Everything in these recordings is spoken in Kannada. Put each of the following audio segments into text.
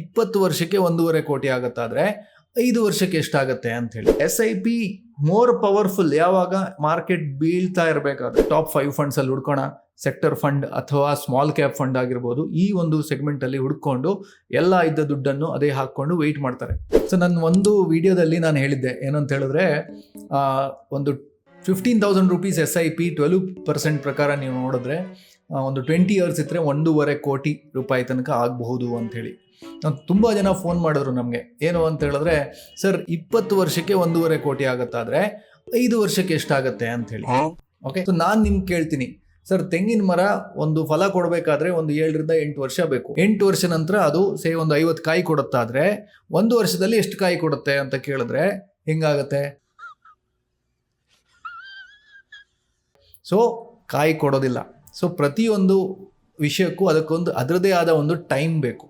ಇಪ್ಪತ್ತು ವರ್ಷಕ್ಕೆ ಒಂದೂವರೆ ಕೋಟಿ ಆಗುತ್ತಾದ್ರೆ ಐದು ವರ್ಷಕ್ಕೆ ಎಷ್ಟಾಗತ್ತೆ ಅಂತ ಹೇಳಿ. S I P more powerful ಯಾವಾಗ? ಮಾರ್ಕೆಟ್ ಬೀಳ್ತಾ ಇರಬೇಕಾದ್ರೆ. ಟಾಪ್ ಫೈವ್ ಫಂಡ್ಸ್ ಅಲ್ಲಿ ಹುಡ್ಕೋಣ. ಸೆಕ್ಟರ್ ಫಂಡ್ ಅಥವಾ ಸ್ಮಾಲ್ ಕ್ಯಾಪ್ ಫಂಡ್ ಆಗಿರ್ಬೋದು. ಈ ಒಂದು ಸೆಗ್ಮೆಂಟ್ ಅಲ್ಲಿ ಹುಡ್ಕೊಂಡು ಎಲ್ಲ ಇದ್ದ ದುಡ್ಡನ್ನು ಅದೇ ಹಾಕೊಂಡು ವೆಯ್ಟ್ ಮಾಡ್ತಾರೆ. ಸೊ ನನ್ನ ಒಂದು ವಿಡಿಯೋದಲ್ಲಿ ನಾನು ಹೇಳಿದ್ದೆ. ಏನಂತ ಹೇಳಿದ್ರೆ ಒಂದು fifteen thousand rupees S I P twelve percent ಪ್ರಕಾರ ನೀವು ನೋಡಿದ್ರೆ ಒಂದು ಟ್ವೆಂಟಿ ಇಯರ್ಸ್ ಇದ್ರೆ ಒಂದೂವರೆ ಕೋಟಿ ರೂಪಾಯಿ ತನಕ ಆಗಬಹುದು ಅಂತ ನಾವು ತುಂಬ ಜನ ಫೋನ್ ಮಾಡಿದ್ರು ನಮಗೆ. ಏನು ಅಂತ ಹೇಳಿದ್ರೆ ಸರ್ ಇಪ್ಪತ್ತು ವರ್ಷಕ್ಕೆ ಒಂದೂವರೆ ಕೋಟಿ ಆಗುತ್ತಾದ್ರೆ ಐದು ವರ್ಷಕ್ಕೆ ಎಷ್ಟಾಗತ್ತೆ ಅಂಥೇಳಿ ಓಕೆ ಸೊ ನಾನು ನಿಮ್ಗೆ ಕೇಳ್ತೀನಿ. ಸರ್ ತೆಂಗಿನ ಮರ ಒಂದು ಫಲ ಕೊಡಬೇಕಾದ್ರೆ ಒಂದು ಏಳರಿಂದ ಎಂಟು ವರ್ಷ ಬೇಕು. ಎಂಟು ವರ್ಷ ನಂತರ ಅದು ಸೇ ಒಂದು ಐವತ್ತು ಕಾಯಿ ಕೊಡುತ್ತಾದ್ರೆ ಒಂದು ವರ್ಷದಲ್ಲಿ ಎಷ್ಟು ಕಾಯಿ ಕೊಡುತ್ತೆ ಅಂತ ಕೇಳಿದ್ರೆ ಹೆಂಗಾಗತ್ತೆ? ಸೊ ಕಾಯಿ ಕೊಡೋದಿಲ್ಲ. ಸೊ ಪ್ರತಿಯೊಂದು ವಿಷಯಕ್ಕೂ ಅದಕ್ಕೊಂದು ಅದರದೇ ಆದ ಒಂದು ಟೈಮ್ ಬೇಕು.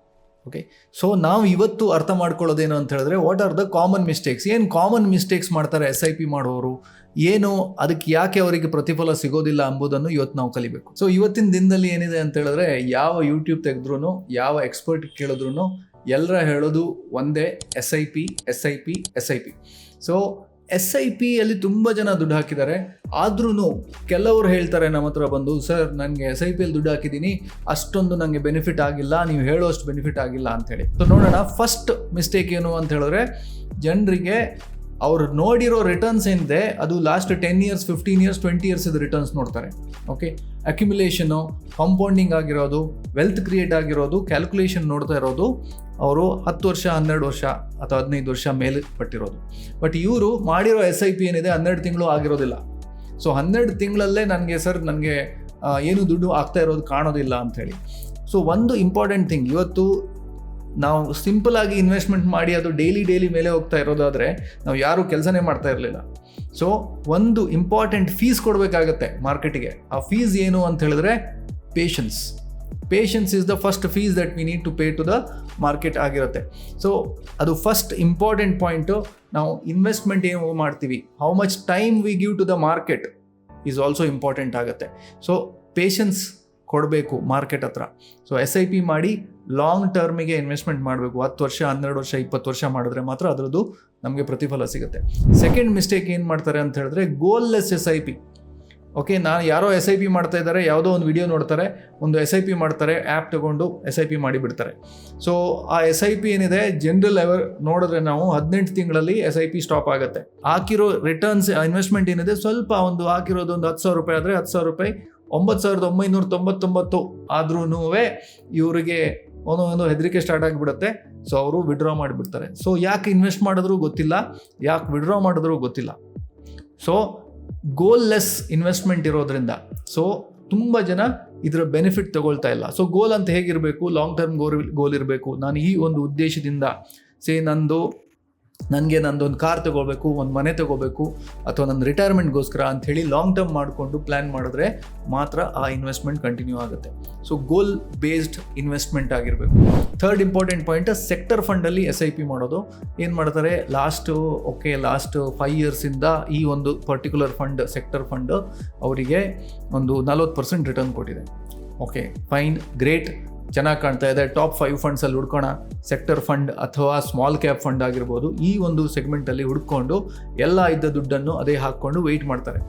ಓಕೆ ಸೊ ನಾವು ಇವತ್ತು ಅರ್ಥ ಮಾಡ್ಕೊಳ್ಳೋದೇನು ಅಂತ ಹೇಳಿದ್ರೆ what are the common mistakes ಏನು ಕಾಮನ್ ಮಿಸ್ಟೇಕ್ಸ್ ಮಾಡ್ತಾರೆ ಎಸ್ ಐ ಪಿ ಮಾಡೋರು? ಏನು, ಅದಕ್ಕೆ ಯಾಕೆ ಅವರಿಗೆ ಪ್ರತಿಫಲ ಸಿಗೋದಿಲ್ಲ ಎಂಬುದನ್ನು ಇವತ್ತು ನಾವು ಕಲಿಬೇಕು. ಸೊ ಇವತ್ತಿನ ದಿನದಲ್ಲಿ ಏನಿದೆ ಅಂತ ಹೇಳಿದ್ರೆ, ಯಾವ ಯೂಟ್ಯೂಬ್ ತೆಗೆದ್ರು ಯಾವ ಎಕ್ಸ್ಪರ್ಟ್ ಕೇಳಿದ್ರು ಎಲ್ಲರ ಹೇಳೋದು ಒಂದೇ S I P S I P S I P so S I ಪಿಯಲ್ಲಿ ತುಂಬ ಜನ ದುಡ್ಡು ಹಾಕಿದ್ದಾರೆ. ಆದ್ರೂ ಕೆಲವರು ಹೇಳ್ತಾರೆ ನಮ್ಮ ಹತ್ರ ಬಂದು, ಸರ್ ನನಗೆ ಎಸ್ ಐ ಪಿಯಲ್ಲಿ ದುಡ್ಡು ಹಾಕಿದ್ದೀನಿ. ಅಷ್ಟೊಂದು ನನಗೆ ಬೆನಿಫಿಟ್ ಆಗಿಲ್ಲ. ನೀವು ಹೇಳೋಷ್ಟು ಬೆನಿಫಿಟ್ ಆಗಿಲ್ಲ ಅಂಥೇಳಿ ಸೊ ನೋಡೋಣ ಫಸ್ಟ್ ಮಿಸ್ಟೇಕ್ ಏನು ಅಂತ ಹೇಳಿದ್ರೆ, ಜನರಿಗೆ ಅವ್ರು ನೋಡಿರೋ ರಿಟರ್ನ್ಸ್ ಏನಿದೆ, ಅದು last ten years fifteen years twenty years ಇದು ರಿಟರ್ನ್ಸ್ ನೋಡ್ತಾರೆ. ಓಕೆ ಅಕ್ಯುಮುಲೇಷನು ಕಾಂಪೌಂಡಿಂಗ್ ಆಗಿರೋದು ವೆಲ್ತ್ ಕ್ರಿಯೇಟ್ ಆಗಿರೋದು ಕ್ಯಾಲ್ಕುಲೇಷನ್ ನೋಡ್ತಾ ಇರೋದು, ಅವರು ಹತ್ತು ವರ್ಷ, ಹನ್ನೆರಡು ವರ್ಷ ಅಥವಾ ಹದಿನೈದು ವರ್ಷ ಮೇಲೆ ಪಟ್ಟಿರೋದು. ಬಟ್ ಇವರು ಮಾಡಿರೋ ಎಸ್ ಐ ಪಿ ಏನಿದೆ, ಹನ್ನೆರಡು ತಿಂಗಳು ಆಗಿರೋದಿಲ್ಲ. ಸೊ ಹನ್ನೆರಡು ತಿಂಗಳಲ್ಲೇ ನನಗೆ ಸರ್ ನನಗೆ ಏನು ದುಡ್ಡು ಆಗ್ತಾ ಇರೋದು ಕಾಣೋದಿಲ್ಲ ಅಂಥೇಳಿ ಸೊ ಒಂದು ಇಂಪಾರ್ಟೆಂಟ್ ಥಿಂಗ್ ಇವತ್ತು ನಾವು ಸಿಂಪಲ್ ಆಗಿ ಇನ್ವೆಸ್ಟ್ಮೆಂಟ್ ಮಾಡಿ ಅದು ಡೈಲಿ ಡೈಲಿ ಮೇಲೆ ಹೋಗ್ತಾ ಇರೋದಾದರೆ ನಾವು ಯಾರೂ ಕೆಲಸನೇ ಮಾಡ್ತಾ ಇರಲಿಲ್ಲ. ಸೊ ಒಂದು ಇಂಪಾರ್ಟೆಂಟ್ ಫೀಸ್ ಕೊಡಬೇಕಾಗತ್ತೆ ಮಾರ್ಕೆಟಿಗೆ. ಆ ಫೀಸ್ ಏನು ಅಂತ ಹೇಳಿದ್ರೆ patience patience is the first fees that we need to pay to the market ಆಗಿರುತ್ತೆ. ಸೊ ಅದು ಫಸ್ಟ್ ಇಂಪಾರ್ಟೆಂಟ್ ಪಾಯಿಂಟು ನಾವು ಇನ್ವೆಸ್ಟ್ಮೆಂಟ್ ಏನು ಮಾಡ್ತೀವಿ? How much time we give to the market is also important ಆಗುತ್ತೆ. ಸೊ ಪೇಷನ್ಸ್ ಕೊಡಬೇಕು ಮಾರ್ಕೆಟ್ ಹತ್ರ. ಸೊ ಎಸ್ ಐ ಪಿ ಮಾಡಿ ಲಾಂಗ್ ಟರ್ಮಿಗೆ ಇನ್ವೆಸ್ಟ್ಮೆಂಟ್ ಮಾಡಬೇಕು. ಹತ್ತು ವರ್ಷ, ಹನ್ನೆರಡು ವರ್ಷ, ಇಪ್ಪತ್ತು ವರ್ಷ ಮಾಡಿದ್ರೆ ಮಾತ್ರ ಅದರದ್ದು ನಮಗೆ ಪ್ರತಿಫಲ ಸಿಗುತ್ತೆ. ಸೆಕೆಂಡ್ ಮಿಸ್ಟೇಕ್ ಏನು ಮಾಡ್ತಾರೆ ಅಂತ ಹೇಳಿದ್ರೆ goalless S I P okay ನಾನು ಯಾರೋ ಎಸ್ ಐ ಪಿ ಮಾಡ್ತಾ ಇದ್ದಾರೆ, ಯಾವುದೋ ಒಂದು ವಿಡಿಯೋ ನೋಡ್ತಾರೆ, ಒಂದು ಎಸ್ ಐ ಪಿ ಮಾಡ್ತಾರೆ ಆ್ಯಪ್ ತಗೊಂಡು ಎಸ್ ಐ ಪಿ ಮಾಡಿಬಿಡ್ತಾರೆ. ಸೊ ಆ ಎಸ್ ಐ ಪಿ ಏನಿದೆ ಜನರಲ್ ಎವರ್ ನೋಡಿದ್ರೆ ನಾವು ಹದಿನೆಂಟು ತಿಂಗಳಲ್ಲಿ ಎಸ್ ಐ ಪಿ ಸ್ಟಾಪ್ ಆಗುತ್ತೆ. ಹಾಕಿರೋ ರಿಟರ್ನ್ಸ್ ಇನ್ವೆಸ್ಟ್ಮೆಂಟ್ ಏನಿದೆ, ಸ್ವಲ್ಪ ಒಂದು ಹಾಕಿರೋದು ಒಂದು ಹತ್ತು ಸಾವಿರ ರೂಪಾಯಿ ಆದರೆ ಹತ್ತು ಸಾವಿರ ರೂಪಾಯಿ, ಒಂಬತ್ತು ಸಾವಿರದ ಒಂಬೈನೂರ ತೊಂಬತ್ತೊಂಬತ್ತು ಆದ್ರೂ ಇವರಿಗೆ ಒಂದು ಒಂದು ಹೆದರಿಕೆ ಸ್ಟಾರ್ಟ್ ಆಗಿಬಿಡುತ್ತೆ. ಸೊ ಅವರು ವಿಡ್ರಾ ಮಾಡಿಬಿಡ್ತಾರೆ. ಸೊ ಯಾಕೆ ಇನ್ವೆಸ್ಟ್ ಮಾಡಿದ್ರು ಗೊತ್ತಿಲ್ಲ. ಯಾಕೆ ವಿಡ್ರಾ ಮಾಡಿದ್ರು ಗೊತ್ತಿಲ್ಲ. ಸೊ ಗೋಲ್ ಲೆಸ್ ಇನ್ವೆಸ್ಟ್ಮೆಂಟ್ ಇರೋದ್ರಿಂದ ಸೊ ತುಂಬ ಜನ ಇದರ ಬೆನಿಫಿಟ್ ತಗೊಳ್ತಾ ಇಲ್ಲ. ಸೊ ಗೋಲ್ ಅಂತ ಹೇಗಿರಬೇಕು? ಲಾಂಗ್ ಟರ್ಮ್ ಗೋಲ್ ಗೋಲ್ ಇರಬೇಕು. ನಾನು ಈ ಒಂದು ಉದ್ದೇಶದಿಂದ ಸೇ ನಂದು ನನಗೆ ನಂದೊಂದು ಕಾರ್ ತಗೋಬೇಕು, ಒಂದು ಮನೆ ತಗೋಬೇಕು ಅಥವಾ ನನ್ನ ರಿಟೈರ್ಮೆಂಟ್ಗೋಸ್ಕರ ಅಂಥೇಳಿ ಲಾಂಗ್ ಟರ್ಮ್ ಮಾಡಿಕೊಂಡು ಪ್ಲ್ಯಾನ್ ಮಾಡಿದ್ರೆ ಮಾತ್ರ ಆ ಇನ್ವೆಸ್ಟ್ಮೆಂಟ್ ಕಂಟಿನ್ಯೂ ಆಗುತ್ತೆ. ಸೊ ಗೋಲ್ ಬೇಸ್ಡ್ ಇನ್ವೆಸ್ಟ್ಮೆಂಟ್ ಆಗಿರಬೇಕು ಥರ್ಡ್ ಇಂಪಾರ್ಟೆಂಟ್ ಪಾಯಿಂಟ್ ಸೆಕ್ಟರ್ ಫಂಡಲ್ಲಿ ಎಸ್ ಐ ಪಿ ಮಾಡೋದು. ಏನು ಮಾಡ್ತಾರೆ? ಲಾಸ್ಟು ಓಕೆ ಲಾಸ್ಟ್ ಫೈವ್ ಇಯರ್ಸಿಂದ ಈ ಒಂದು ಪರ್ಟಿಕ್ಯುಲರ್ ಫಂಡ್ ಸೆಕ್ಟರ್ ಫಂಡ್ ಅವರಿಗೆ ಒಂದು ನಲ್ವತ್ತು ಪರ್ಸೆಂಟ್ ರಿಟರ್ನ್ ಕೊಟ್ಟಿದೆ. ಓಕೆ ಫೈನ್ ಗ್ರೇಟ್ ಚೆನ್ನಾಗಿ ಕಾಣ್ತಾ ಇದೆ. ಟಾಪ್ ಫೈವ್ ಫಂಡ್ಸಲ್ಲಿ ಹುಡ್ಕೋಣ. ಸೆಕ್ಟರ್ ಫಂಡ್ ಅಥವಾ ಸ್ಮಾಲ್ ಕ್ಯಾಪ್ ಫಂಡ್ ಆಗಿರ್ಬೋದು, ಈ ಒಂದು ಸೆಗ್ಮೆಂಟಲ್ಲಿ ಹುಡ್ಕೊಂಡು ಎಲ್ಲ ಇದ್ದ ದುಡ್ಡನ್ನು ಅದೇ ಹಾಕ್ಕೊಂಡು ವೆಯ್ಟ್ ಮಾಡ್ತಾರೆ.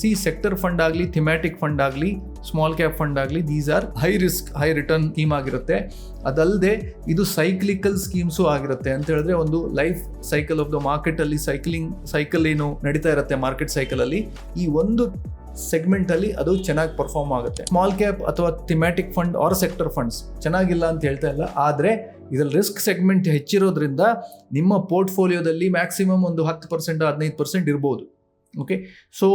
ಸಿ ಸೆಕ್ಟರ್ ಫಂಡ್ ಆಗಲಿ ಥಿಮ್ಯಾಟಿಕ್ ಫಂಡ್ ಆಗಲಿ ಸ್ಮಾಲ್ ಕ್ಯಾಪ್ ಫಂಡ್ ಆಗಲಿ these are high risk high return scheme ಆಗಿರುತ್ತೆ. ಅದಲ್ಲದೆ ಇದು ಸೈಕ್ಲಿಕಲ್ ಸ್ಕೀಮ್ಸು ಆಗಿರುತ್ತೆ. ಅಂತ ಹೇಳಿದ್ರೆ ಒಂದು ಲೈಫ್ ಸೈಕಲ್ ಆಫ್ ದ ಮಾರ್ಕೆಟಲ್ಲಿ ಸೈಕ್ಲಿಂಗ್ ಸೈಕಲ್ ಏನು ನಡೀತಾ ಇರುತ್ತೆ ಮಾರ್ಕೆಟ್ ಸೈಕಲಲ್ಲಿ ಈ ಒಂದು ಸೆಗ್ಮೆಂಟ್ ಅಲ್ಲಿ ಅದು ಚೆನ್ನಾಗಿ ಪರ್ಫಾರ್ಮ್ ಆಗುತ್ತೆ. ಸ್ಮಾಲ್ ಕ್ಯಾಪ್ ಅಥವಾ thematic fund or sector funds ಚೆನ್ನಾಗಿಲ್ಲ ಅಂತ ಹೇಳ್ತಾ ಇಲ್ಲ. ಆದರೆ ಇದ್ರಲ್ಲಿ ರಿಸ್ಕ್ ಸೆಗ್ಮೆಂಟ್ ಹೆಚ್ಚಿರೋದ್ರಿಂದ ನಿಮ್ಮ ಪೋರ್ಟ್ಫೋಲಿಯೋದಲ್ಲಿ ಮ್ಯಾಕ್ಸಿಮಮ್ ಒಂದು ಹತ್ತು ಪರ್ಸೆಂಟ್ ಹದಿನೈದು ಪರ್ಸೆಂಟ್ ಇರ್ಬೋದು. ಓಕೆ ಸೊ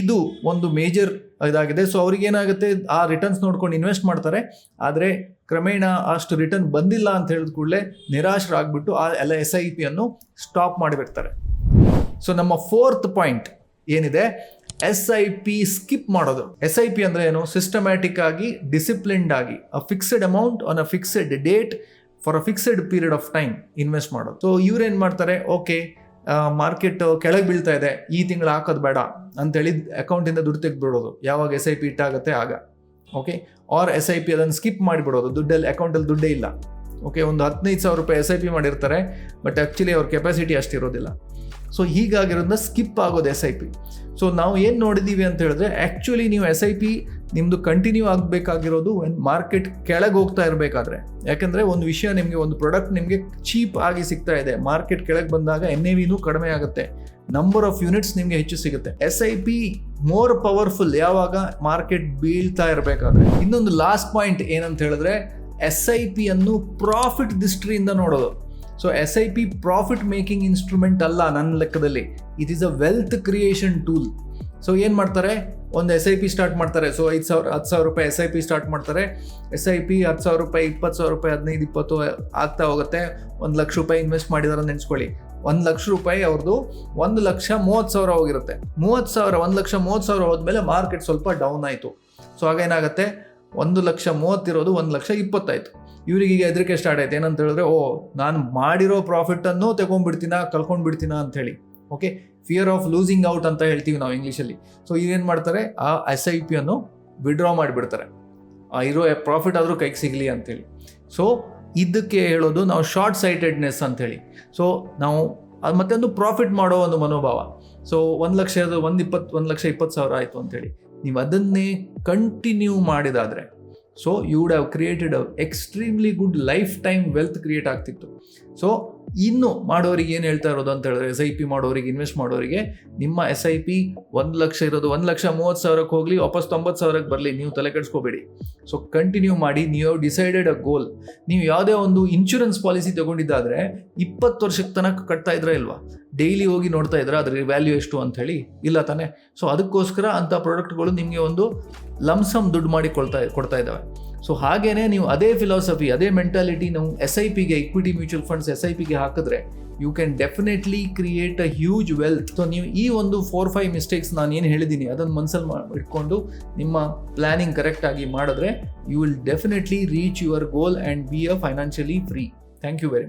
ಇದು ಒಂದು ಮೇಜರ್ ಇದಾಗಿದೆ. ಸೊ ಅವ್ರಿಗೆ ಏನಾಗುತ್ತೆ? ಆ ರಿಟರ್ನ್ಸ್ ನೋಡ್ಕೊಂಡು ಇನ್ವೆಸ್ಟ್ ಮಾಡ್ತಾರೆ. ಆದರೆ ಕ್ರಮೇಣ ಅಷ್ಟು ರಿಟರ್ನ್ ಬಂದಿಲ್ಲ ಅಂತ ಹೇಳಿದ ಕೂಡಲೇ ನಿರಾಶರಾಗ್ಬಿಟ್ಟು ಆ ಎಲ್ಲ ಎಸ್ ಐ ಪಿಯನ್ನು ಸ್ಟಾಪ್ ಮಾಡಿಬಿಡ್ತಾರೆ ಸೊ ನಮ್ಮ ಫೋರ್ತ್ ಪಾಯಿಂಟ್ ಏನಿದೆ? ಎಸ್ ಐ ಪಿ ಸ್ಕಿಪ್ ಮಾಡೋದು. ಎಸ್ ಐ ಪಿ ಅಂದ್ರೆ ಏನು? ಸಿಸ್ಟಮ್ಯಾಟಿಕ್ ಆಗಿ ಡಿಸಿಪ್ಲಿನ್ಡ್ ಆಗಿ a fixed amount on a fixed date for a fixed period of time invest ಮಾಡೋದು. ಸೊ ಇವ್ರೇನು ಮಾಡ್ತಾರೆ? ಓಕೆ ಮಾರ್ಕೆಟ್ ಕೆಳಗೆ ಬೀಳ್ತಾ ಇದೆ. ಈ ತಿಂಗಳು ಹಾಕೋದು ಬೇಡ ಅಂತೇಳಿ ಅಕೌಂಟಿಂದ ದುಡ್ಡು ತೆಗೆದುಬಿಡೋದು. ಯಾವಾಗ ಎಸ್ ಐ ಪಿ ಇಟ್ಟಾಗುತ್ತೆ ಆಗ. Okay or S I P ಅದನ್ನು ಸ್ಕಿಪ್ ಮಾಡಿಬಿಡೋದು. ದುಡ್ಡಲ್ಲಿ ಅಕೌಂಟಲ್ಲಿ ದುಡ್ಡೇ ಇಲ್ಲ. ಓಕೆ ಒಂದು ಹದಿನೈದು ಸಾವಿರ ರೂಪಾಯಿ ಎಸ್ ಐ ಪಿ ಮಾಡಿರ್ತಾರೆ ಬಟ್ ಆ್ಯಕ್ಚುಲಿ ಅವ್ರ ಕೆಪಾಸಿಟಿ ಅಷ್ಟಿರೋದಿಲ್ಲ ಸೊ ಹೀಗಾಗಿರೋದನ್ನ ಸ್ಕಿಪ್ ಆಗೋದು ಎಸ್ ಐ ಪಿ ಸೊ ನಾವು ಏನು ನೋಡಿದ್ದೀವಿ ಅಂತ ಹೇಳಿದ್ರೆ ಆ್ಯಕ್ಚುಲಿ ನೀವು ಎಸ್ ಐ ಪಿ ನಿಮ್ಮದು ಕಂಟಿನ್ಯೂ ಆಗಬೇಕಾಗಿರೋದು ಒಂದು ಮಾರ್ಕೆಟ್ ಕೆಳಗೆ ಹೋಗ್ತಾ ಇರಬೇಕಾದ್ರೆ. ಯಾಕಂದರೆ ಒಂದು ವಿಷಯ ನಿಮಗೆ, ಒಂದು ಪ್ರಾಡಕ್ಟ್ ನಿಮಗೆ ಚೀಪ್ ಆಗಿ ಸಿಗ್ತಾ ಇದೆ. ಮಾರ್ಕೆಟ್ ಕೆಳಗೆ ಬಂದಾಗ ಎನ್ ಎ ವಿನೂ ಕಡಿಮೆ ಆಗುತ್ತೆ. ನಂಬರ್ ಆಫ್ ಯೂನಿಟ್ಸ್ ನಿಮಗೆ ಹೆಚ್ಚು ಸಿಗುತ್ತೆ. S I P more powerful ಯಾವಾಗ ಮಾರ್ಕೆಟ್ ಬೀಳ್ತಾ ಇರಬೇಕಾದ್ರೆ. ಇನ್ನೊಂದು ಲಾಸ್ಟ್ ಪಾಯಿಂಟ್ ಏನಂತ ಹೇಳಿದ್ರೆ ಎಸ್ ಐ ಪಿಯನ್ನು ಪ್ರಾಫಿಟ್ ದೃಷ್ಟಿಯಿಂದ ನೋಡೋದು. So S I P profit making instrument ಅಲ್ಲ ನನ್ನ ಲೆಕ್ಕದಲ್ಲಿ. It is a wealth creation tool so ಏನು ಮಾಡ್ತಾರೆ? ಒಂದು ಎಸ್ ಐ ಪಿ ಸ್ಟಾರ್ಟ್ ಮಾಡ್ತಾರೆ. ಸೊ ಐದು ಸಾವಿರ, ಹತ್ತು ಸಾವಿರ ರೂಪಾಯಿ ಎಸ್ ಐ ಪಿ ಸ್ಟಾರ್ಟ್ ಮಾಡ್ತಾರೆ. ಎಸ್ ಐ ಪಿ ಹತ್ತು ಸಾವಿರ ರೂಪಾಯಿ, ಇಪ್ಪತ್ತು ಸಾವಿರ ರೂಪಾಯಿ, ಹದಿನೈದು, ಇಪ್ಪತ್ತು ಆಗ್ತಾ ಹೋಗುತ್ತೆ. ಒಂದು ಲಕ್ಷ ರೂಪಾಯಿ ಇನ್ವೆಸ್ಟ್ ಮಾಡಿದಾರೆ ನೆನೆಸ್ಕೊಳ್ಳಿ. ಒಂದು ಲಕ್ಷ ರೂಪಾಯಿ ಅವ್ರದ್ದು ಒಂದು ಲಕ್ಷ ಮೂವತ್ತು ಸಾವಿರ ಹೋಗಿರುತ್ತೆ. ಮೂವತ್ತು ಸಾವಿರ, ಒಂದು ಲಕ್ಷ ಮೂವತ್ತು ಸಾವಿರ ಹೋದ್ಮೇಲೆ ಮಾರ್ಕೆಟ್ ಸ್ವಲ್ಪ ಡೌನ್ ಆಯಿತು. ಸೊ ಆಗೇನಾಗುತ್ತೆ ಒಂದು ಲಕ್ಷ ಮೂವತ್ತಿರೋದು ಒಂದು ಲಕ್ಷ ಇಪ್ಪತ್ತಾಯಿತು ಇವರಿಗೆ ಈಗ ಹೆದರಿಕೆ ಸ್ಟಾರ್ಟ್ ಆಯ್ತು. ಏನಂತ ಹೇಳಿದ್ರೆ, ಓ, ನಾನು ಮಾಡಿರೋ ಪ್ರಾಫಿಟನ್ನು ತಗೊಂಡ್ಬಿಡ್ತೀನ ಅಂತ ಹೇಳಿ okay fear of losing out ಅಂತ ಹೇಳ್ತೀವಿ ನಾವು ಇಂಗ್ಲೀಷಲ್ಲಿ ಸೊ ಇದೇನು ಮಾಡ್ತಾರೆ? ಆ ಎಸ್ ಐ ಪಿಯನ್ನು ವಿಡ್ರಾ ಮಾಡಿಬಿಡ್ತಾರೆ. ಇರೋ ಪ್ರಾಫಿಟ್ ಆದರೂ ಕೈಗೆ ಸಿಗಲಿ ಅಂತೇಳಿ ಸೊ ಇದಕ್ಕೆ ಹೇಳೋದು ನಾವು ಶಾರ್ಟ್ ಸೈಟೆಡ್ನೆಸ್ ಅಂತೇಳಿ ಸೊ ನಾವು, ಅದು ಮತ್ತೆ ಪ್ರಾಫಿಟ್ ಮಾಡೋ ಒಂದು ಮನೋಭಾವ. ಸೊ ಒಂದು ಲಕ್ಷ ಒಂದು ಇಪ್ಪತ್ತು, ಒಂದು ಲಕ್ಷ ಇಪ್ಪತ್ತು ಸಾವಿರ ಆಯಿತು ಅಂಥೇಳಿ. ನೀವು ಅದನ್ನೇ ಕಂಟಿನ್ಯೂ ಮಾಡಿದಾದರೆ so you would have created a extremely good lifetime wealth create ಆಗ್ತಿತ್ತು. ಸೊ ಇನ್ನು ಮಾಡೋರಿಗೆ ಏನು ಹೇಳ್ತಾ ಇರೋದು ಅಂತ ಹೇಳಿದ್ರೆ ಎಸ್ ಐ ಪಿ ಮಾಡೋರಿಗೆ ಇನ್ವೆಸ್ಟ್ ಮಾಡೋರಿಗೆ ನಿಮ್ಮ ಎಸ್ ಐ ಪಿ ಒಂದು ಲಕ್ಷ ಇರೋದು ಒಂದು ಲಕ್ಷ ಮೂವತ್ತು ಸಾವಿರಕ್ಕೆ ಹೋಗಲಿ, ವಾಪಸ್ ತೊಂಬತ್ತು ಸಾವಿರಕ್ಕೆ ಬರಲಿ, ನೀವು ತಲೆ ಕೆಡಿಸ್ಕೋಬೇಡಿ. ಸೊ ಕಂಟಿನ್ಯೂ ಮಾಡಿ, ನೀವು ಡಿಸೈಡೆಡ್ ಅ ಗೋಲ್ ನೀವು ಯಾವುದೇ ಒಂದು ಇನ್ಶೂರೆನ್ಸ್ ಪಾಲಿಸಿ ತಗೊಂಡಿದ್ದಾದರೆ ಇಪ್ಪತ್ತು ವರ್ಷಕ್ಕೆ ತನಕ ಕಟ್ತಾ ಇದ್ರಾ ಇಲ್ವಾ? ಡೈಲಿ ಹೋಗಿ ನೋಡ್ತಾ ಇದ್ರೆ ಅದ್ರ ವ್ಯಾಲ್ಯೂ ಎಷ್ಟು ಅಂತ ಹೇಳಿ? ಇಲ್ಲ ತಾನೆ? ಸೊ ಅದಕ್ಕೋಸ್ಕರ ಅಂಥ ಪ್ರಾಡಕ್ಟ್ಗಳು ನಿಮಗೆ ಒಂದು ಲಮ್ಸಮ್ ದುಡ್ಡು ಮಾಡಿ ಕೊಡ್ತಾ ಕೊಡ್ತಾ ಇದ್ದಾವೆ. ಸೊ ಹಾಗೇನೆ ನೀವು ಅದೇ ಫಿಲಾಸಫಿ ಅದೇ ಮೆಂಟಾಲಿಟಿ ನಾವು ಎಸ್ ಐ ಪಿಗೆ equity mutual funds S I ಪಿಗೆ ಹಾಕಿದ್ರೆ you can definitely create a huge wealth so ನೀವು ಈ ಒಂದು ಫೋರ್ ಫೈವ್ ಮಿಸ್ಟೇಕ್ಸ್ ನಾನು ಏನು ಹೇಳಿದ್ದೀನಿ, ಅದನ್ನು ಮನಸ್ಸಲ್ಲಿ ಮಾ, ಇಟ್ಕೊಂಡು ನಿಮ್ಮ ಪ್ಲ್ಯಾನಿಂಗ್ ಕರೆಕ್ಟಾಗಿ ಮಾಡಿದ್ರೆ you will definitely reach your goal and be a financially free thank you very